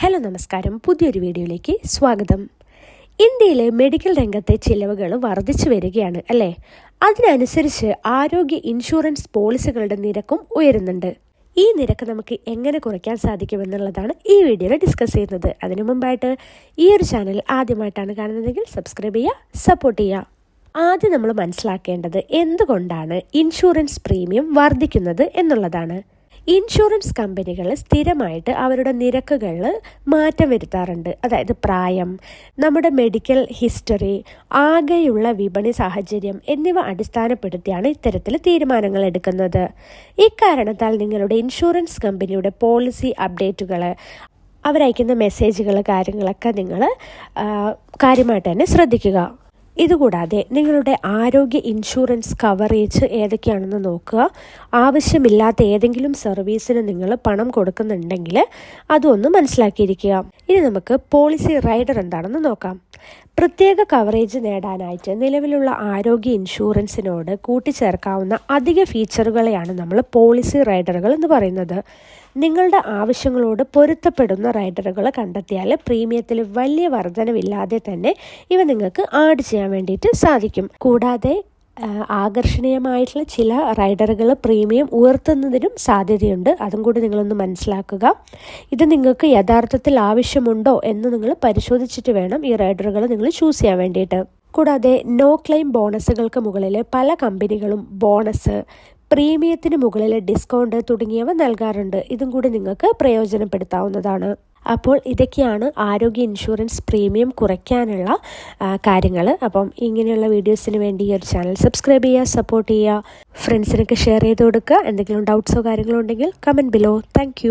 Hello നമസ്കാരം. പുതിയൊരു വീഡിയോയിലേക്ക് സ്വാഗതം. ഇന്ത്യയിലെ മെഡിക്കൽ രംഗത്തെ ചിലവുകൾ വർദ്ധിച്ചു വരികയാണ് അല്ലേ? അതിനനുസരിച്ച് ആരോഗ്യ ഇൻഷുറൻസ് പോളിസികളുടെ നിരക്കും ഉയരുന്നുണ്ട്. ഈ നിരക്ക് നമുക്ക് എങ്ങനെ കുറയ്ക്കാൻ സാധിക്കുമെന്നുള്ളതാണ് ഈ വീഡിയോയിൽ ഡിസ്കസ് ചെയ്യുന്നത്. അതിനു മുമ്പായിട്ട് ഈ ഒരു ചാനൽ ആദ്യമായിട്ടാണ് കാണുന്നതെങ്കിൽ സബ്സ്ക്രൈബ് ചെയ്യുക സപ്പോർട്ട് ചെയ്യുക. ആദ്യം നമ്മൾ മനസ്സിലാക്കേണ്ടത് എന്തുകൊണ്ടാണ് ഇൻഷുറൻസ് പ്രീമിയം വർദ്ധിക്കുന്നത് എന്നുള്ളതാണ്. ഇൻഷുറൻസ് കമ്പനികൾ സ്ഥിരമായിട്ട് അവരുടെ നിരക്കുകളിൽ മാറ്റം വരുത്താറുണ്ട്. അതായത് പ്രായം നമ്മുടെ മെഡിക്കൽ ഹിസ്റ്ററി ആകെയുള്ള വിപണി സാഹചര്യം എന്നിവ അടിസ്ഥാനപ്പെടുത്തിയാണ് ഇത്തരത്തിൽ തീരുമാനങ്ങൾ എടുക്കുന്നത്. ഇക്കാരണത്താൽ നിങ്ങളുടെ ഇൻഷുറൻസ് കമ്പനിയുടെ പോളിസി അപ്ഡേറ്റുകൾ അവരയക്കുന്ന മെസ്സേജുകൾ കാര്യങ്ങളൊക്കെ നിങ്ങൾ കാര്യമായിട്ട് തന്നെ ശ്രദ്ധിക്കുക. ഇതുകൂടാതെ നിങ്ങളുടെ ആരോഗ്യ ഇൻഷുറൻസ് കവറേജ് ഏതൊക്കെയാണെന്ന് നോക്കുക. ആവശ്യമില്ലാത്ത ഏതെങ്കിലും സർവീസിന് നിങ്ങൾ പണം കൊടുക്കുന്നുണ്ടെങ്കിൽ അതൊന്ന് മനസ്സിലാക്കിയിരിക്കുക. ഇനി നമുക്ക് പോളിസി റൈഡർ എന്താണെന്ന് നോക്കാം. പ്രത്യേക കവറേജ് നേടാനായിട്ട് നിലവിലുള്ള ആരോഗ്യ ഇൻഷുറൻസിനോട് കൂട്ടിച്ചേർക്കാവുന്ന അധിക ഫീച്ചറുകളെയാണ് നമ്മൾ പോളിസി റൈഡറുകൾ എന്ന് പറയുന്നത്. നിങ്ങളുടെ ആവശ്യങ്ങളോട് പൊരുത്തപ്പെടുന്ന റൈഡറുകൾ കണ്ടെത്തിയാൽ പ്രീമിയത്തിൽ വലിയ വർധനവില്ലാതെ തന്നെ ഇവ നിങ്ങൾക്ക് ആഡ് ചെയ്യാൻ വേണ്ടിയിട്ട് സാധിക്കും. കൂടാതെ ആകർഷണീയമായിട്ടുള്ള ചില റൈഡറുകൾ പ്രീമിയം ഉയർത്തുന്നതിനും സാധ്യതയുണ്ട്. അതും കൂടി നിങ്ങളൊന്ന് മനസ്സിലാക്കുക. ഇത് നിങ്ങൾക്ക് യഥാർത്ഥത്തിൽ ആവശ്യമുണ്ടോ എന്ന് നിങ്ങൾ പരിശോധിച്ചിട്ട് വേണം ഈ റൈഡറുകൾ നിങ്ങൾ ചൂസ് ചെയ്യാൻ വേണ്ടിയിട്ട്. കൂടാതെ നോ ക്ലെയിം ബോണസുകൾക്ക് മുകളിൽ പല കമ്പനികളും ബോണസ് പ്രീമിയത്തിന് മുകളിൽ ഡിസ്കൗണ്ട് തുടങ്ങിയവ നൽകാറുണ്ട്. ഇതും കൂടി നിങ്ങൾക്ക് പ്രയോജനപ്പെടുത്താവുന്നതാണ്. അപ്പോൾ ഇതൊക്കെയാണ് ആരോഗ്യ ഇൻഷുറൻസ് പ്രീമിയം കുറയ്ക്കാനുള്ള കാര്യങ്ങൾ അപ്പം ഇങ്ങനെയുള്ള വീഡിയോസിന് വേണ്ടി ഈ ഒരു ചാനൽ സബ്സ്ക്രൈബ് ചെയ്യുക സപ്പോർട്ട് ചെയ്യുക ഫ്രണ്ട്സിനൊക്കെ ഷെയർ ചെയ്ത് കൊടുക്കുക. എന്തെങ്കിലും ഡൗട്ട്സോ കാര്യങ്ങളോ ഉണ്ടെങ്കിൽ കമന്റ് ബിലോ താങ്ക്